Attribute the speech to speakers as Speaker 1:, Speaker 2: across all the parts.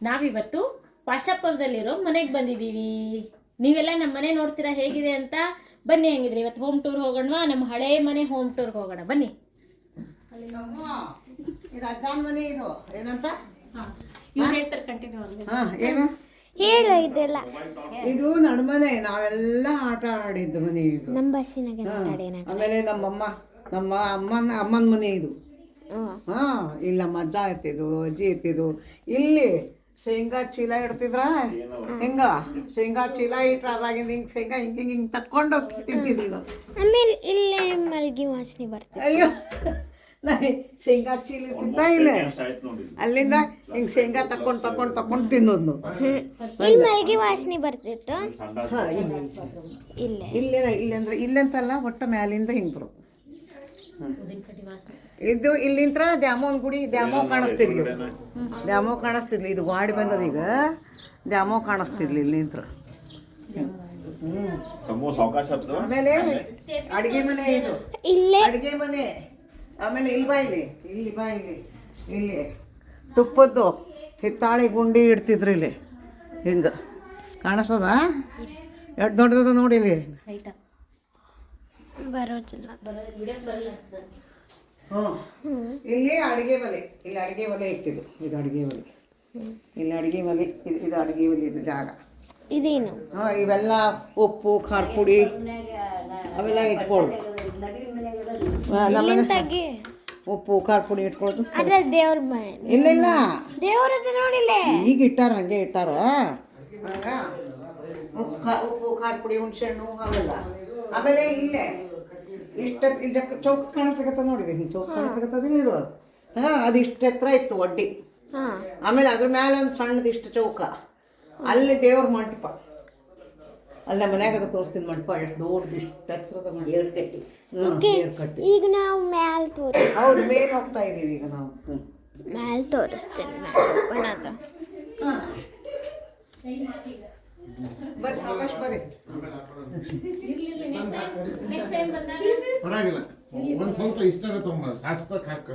Speaker 1: ನಾವಿವತ್ತು ಪಾಶಾಪುರದಲ್ಲಿರೋ ಮನೆಗೆ ಬಂದಿದ್ದೀವಿ. ನೀವೆಲ್ಲ ನಮ್ಮ ಮನೆ ನೋಡ್ತೀರಾ ಹೇಗಿದೆ ಅಂತ ಬನ್ನಿ ಹೆಂಗಿದ್ರಿ. ಇವತ್ತು ಹೋಮ್ ಟೂರ್ ಹೋಗೋಣವಾ? ನಮ್ಮ ಹಳೆ ಮನೆ ಹೋಮ್ ಟೂರ್ಗೆ ಹೋಗೋಣ. ಬನ್ನಿ.
Speaker 2: ಇದು ಅಜ್ಜಾನ್ ಮನೆ ಇದು. ಏನಂತ?
Speaker 1: ಇವ್ರು ಹೇಳ್ತಾರೆ ಕಂಟಿನ್ಯೂ
Speaker 2: ಹಾ ಏನು?
Speaker 3: ಹೇಳು ಇದೆಲ್ಲ.
Speaker 2: ಇದು ನಡ್ಮನೆ ನಾವೆಲ್ಲ ಆಟ ಆಡಿದ್ದು ಮನೆ ಇದು.
Speaker 3: ನಮ್ಮ ಭಾಷೆನಾಗೆ
Speaker 2: ಹಾ.
Speaker 3: ಮಾತಾಡೇನ
Speaker 2: ಆಮೇಲೆ ನಮ್ಮಮ್ಮ ನಮ್ಮ ಅಮ್ಮನ ಅಮ್ಮನ ಮನೆ ಇದು. ಹಾ. ಇಲ್ಲಿ ನಮ್ಮ ಅಜ್ಜ ಇರ್ತಿದ್ರು ಅಜ್ಜಿ ಇರ್ತಿದ್ರು. ಇಲ್ಲಿ ಶೇಂಗಾ ಚೀಲ ಇಡ್ತಿದ್ರ? ಹಿಂಗ? ಶೇಂಗಾ ಚೀಲ ಇಟ್ರ ಅದಾಗಿಂದ ಹಿಂಗ್ ಶೇಂಗಾ ಹಿಂಗ ಹಿಂಗ ಹಿಂಗ್ ತಕ್ಕೊಂಡು ತಿಂತಿದ್ವಿ.
Speaker 3: ಆಮೇಲೆ ಇಲ್ಲೇ ಮಲ್ಗಿ ವಾಸನೆ ಬರ್ತದೆ
Speaker 2: ಅಯ್ಯೋ. ನಾ ಶೇಂಗಾ ಚೀಲ ತಿಂತ ಇಲ್ಲ? ಅಲ್ಲಿಂದ ಹಿಂಗ್ ಶೇಂಗಾ ತಕೊಂಡ್ ತಕೊಂಡ್ ತಕೊಂಡ್ ತಿನ್ನೋದು
Speaker 3: ಇಲ್ಲಿ ಮಲ್ಗಿ ವಾಸನೆ ಬರ್ತಿತ್ತು.
Speaker 2: ಹಾ ಇಲ್ಲ
Speaker 3: ಇಲ್ಲೇ.
Speaker 2: ಇಲ್ಲೇ. ಇಲ್ಲಿ ಅಂದ್ರೆ ಇಲ್ಲಂತಲ್ಲ ಒಟ್ಟ ಮ್ಯಾಲಿಂದ ಹಿಂಗ್ ಬರೋದು ಇದು ಇಲ್ಲಿಂತ್ರ ದ್ಯಾಮೋನ್ ಗುಡಿ ದ್ಯಾಮೋ ಕಾಣಿಸ್ತಿದ್ಲು ದ್ಯಾಮೋ ಕಾಣಿಸ್ತಿರ್ಲಿ ಇದು ಗಾಡಿ ಬಂದದ ಈಗ. ದ್ಯಾಮೋ ಕಾಣಿಸ್ತಿರ್ಲಿ ಇಲ್ಲಿಂತ್ರ. ಆಮೇಲೆ ಅಡಿಗೆ ಮನೆ ಇದು. ಅಡಿಗೆ ಮನೆ. ಆಮೇಲೆ ಇಲ್ಲಿ ಬಾ ಇಲ್ಲಿ. ಇಲ್ಲಿ ಬಾ ಇಲ್ಲಿ. ಇಲ್ಲಿ. ತುಪ್ಪದ್ದು ಹಿತ್ತಾಳಿ ಗುಂಡಿ ಇಡ್ತಿದ್ರು ಇಲ್ಲಿ. ಹಿಂಗೆ. ಕಾಣಿಸ್ತದ? ಎಷ್ಟು ದೊಡ್ಡದದ ನೋಡಿ ಇಲ್ಲಿ.
Speaker 3: ಬರೋದಿಲ್ಲ.
Speaker 2: ಇಲ್ಲಿ ಅಡಿಗೆ ಒಲೆ ಇಲ್ಲಿ ಅಡಿಗೆ ಒಲೆ ಇತ್ತಿದು ಇದು ಅಡಿಗೆ ಒಲೆ. ಇಲ್ಲಿ ಅಡಿಗೆ ಒಲೆ ಇದು ಇದು ಅಡಿಗೆ ಒಲೆ ಇದು ಜಾಗ.
Speaker 3: ಇದೇನು?
Speaker 2: ಹಾಂ ಇವೆಲ್ಲ ಉಪ್ಪು ಖಾರ ಪುಡಿ ಅವೆಲ್ಲ ಇಟ್ಕೊಳ್ಳು ಹಾ, ನಮ್ಮನೆ ಉಪ್ಪು ಖಾರ ಪುಡಿ ಇಟ್ಕೊಳ್ಳೋದು.
Speaker 3: ದೇವ್ರ ಮನೆ.
Speaker 2: ಇಲ್ಲ ಇಲ್ಲ.
Speaker 3: ದೇವ್ರ ನೋಡಿಲ್ಲ?
Speaker 2: ಈಗ ಇಟ್ಟಾರ ಹಂಗೆ ಇಟ್ಟಾರ? ಉಪ್ಪು ಖಾರ ಪುಡಿ ಹುಣಸೆ ಹಣ್ಣು ಅವೆಲ್ಲ. ಆಮೇಲೆ ಇಲ್ಲೇ. ಇಷ್ಟ ಇಲ್ಲಿ ಚೌಕ ಕಾಣಿಸ್ಲಿಕತ್ತ ನೋಡಿದೆ ಹಿಂಗೆ ಚೌಕ ಕಾಣಿಸ್ಲಿಕತ್ತದಿಲ್ಲ ಇದು. ಹಾಂ ಅದು ಇಷ್ಟು ಎತ್ತರ ಇತ್ತು ಒಡ್ಡಿ.
Speaker 3: ಹಾ.
Speaker 2: ಆಮೇಲೆ ಅದ್ರ ಮೇಲೆ ಒಂದು ಸಣ್ಣದು ಇಷ್ಟು ಚೌಕ. ಅಲ್ಲಿ ದೇವ್ರ ಮಂಟಪ. ಅಲ್ಲಿ ನಮ್ಮ ಮನ್ಯಾಗ ಅದು ತೋರಿಸ್ತೀನಿ ಮಂಟಪ ಎಷ್ಟು ದೊಡ್ಡದು ಇಷ್ಟು ಎತ್ತರದ ಕಟ್ಟಿ.
Speaker 3: ಓಕೆ ಈಗ ನಾವು ಮ್ಯಾಲ್ ತೋರಿ
Speaker 2: ಹೌದು ಮೇಲೆ ಹೋಗ್ತಾ ಇದ್ದೀವಿ ಈಗ ನಾವು. ಮ್ಯಾಲ
Speaker 3: ಮ್ಯಾಲ್. ತೋರಿಸ್ತೇನೆ ಮ್ಯಾಲ್
Speaker 4: ಪರವಾಗಿಲ್ಲ. ಒಂದ್ ಸ್ವಲ್ಪ ಇಷ್ಟ ಹಾಕ.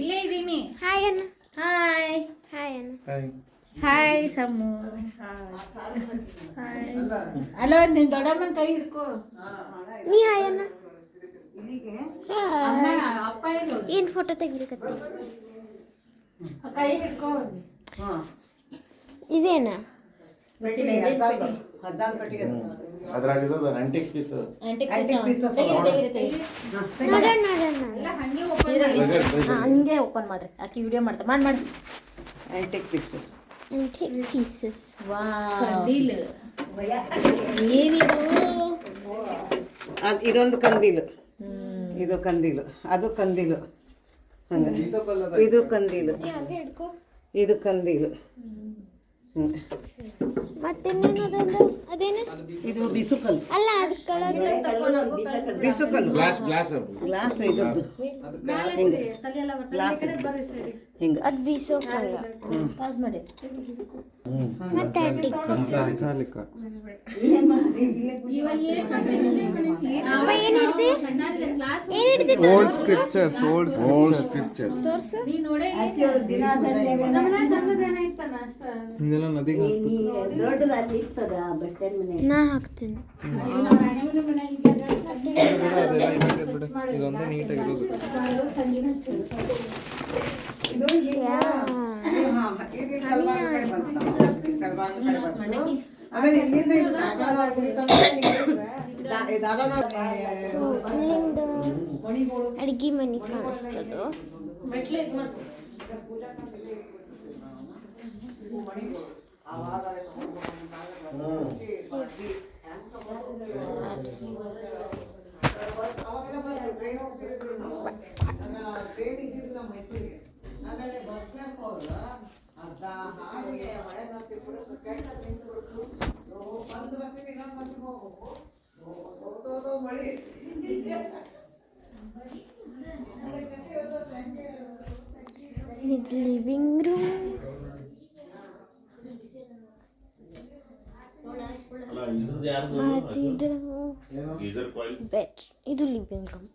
Speaker 1: ಇಲ್ಲೇ
Speaker 3: ಹಾಯ್ ಅಣ್ಣ.
Speaker 1: ಹಾಯ್
Speaker 3: ಹಾಯ್ ಅಣ್ಣ.
Speaker 1: ಹಾಯ್ ಸಮ್ಮು ಅಲೋ ನಿನ್ ದೊಡ್ಡಮ್ಮನ ಕೈ ಹಿಡ್ಕೋ.
Speaker 3: ನೀ ಹಾಯ್ ಅಣ್ಣ.
Speaker 2: ಇಲ್ಲಿಗೆ
Speaker 1: ಅಮ್ಮ ಅಪ್ಪ ಇರು
Speaker 3: ಏನು ಫೋಟೋ ತೆಗಿಲಿಕ್ಕೆ
Speaker 1: ಕೈ ಹಿಡ್ಕೋ.
Speaker 3: ಇದೇನಾ?
Speaker 4: ಆಂಟಿಕ್ ಪೀಸ್
Speaker 1: ಹಂಗೆ ಓಪನ್ ಮಾಡ್ರಿ. ಆಕಿ ವಿಡಿಯೋ ಮಾಡ್ತಾ ಮಾಡಿ ಮಾಡಿ.
Speaker 2: Antique pieces
Speaker 3: antique pieces
Speaker 1: wow. ಏನಿದು?
Speaker 2: ಅದು ಇದೊಂದು ಕಂದೀಲು. ಇದು ಕಂದೀಲು. ಅದು ಕಂದೀಲು. ಹಂಗೆ. ಇದು ಕಂದೀಲು. ಇದು ಕಂದೀಲು ಇದು ಬಿಸುಕಲ್
Speaker 3: ಅಲ್ಲ
Speaker 2: ಬಿಸುಕಲ್
Speaker 4: ಗ್ಲಾಸ್ ಗ್ಲಾಸ್
Speaker 2: ಗ್ಲಾಸ್ ಗ್ಲಾಸ್ ಹಿಂಗೆ
Speaker 3: ಅದು ಬೀಸೋಕಲ್ಲ
Speaker 1: ಪಾಸ್ ಮಾಡಿ
Speaker 3: ಮತ್ತೆ ಆಂಟಿಕ್ ಪೀಸ್ ಅವ ಏನು ಹಿಡ್ದಿ ಏನು ಹಿಡ್ದಿತ್ತು
Speaker 5: old scriptures old
Speaker 4: old scriptures
Speaker 5: ಇದೆಲ್ಲ ನದಿಗೆ
Speaker 3: ನಾ ಹಾಕ್ತೀನಿ.
Speaker 5: ಇದೊಂದು ನೀಟಾಗಿರೋದು.
Speaker 2: ಆಮೇಲೆ ಇಲ್ಲಿಂದ ದಾದಾನ
Speaker 3: ಅಲ್ಲಿಂದ ಅಡುಗೆ ಮನೆ ಕಾಣಿಸ್ತದು
Speaker 2: ಒಂದು ಬಸ್ಸಿಗೆ ಇನ್ನೊಂದು ಬಸ್ಸಿಗೆ ಹೋಗ್ಬೇಕು.
Speaker 6: ఇది
Speaker 3: లివింగ్ రూమ్ బెడ్ ఇది
Speaker 4: లివింగ్ రూమ్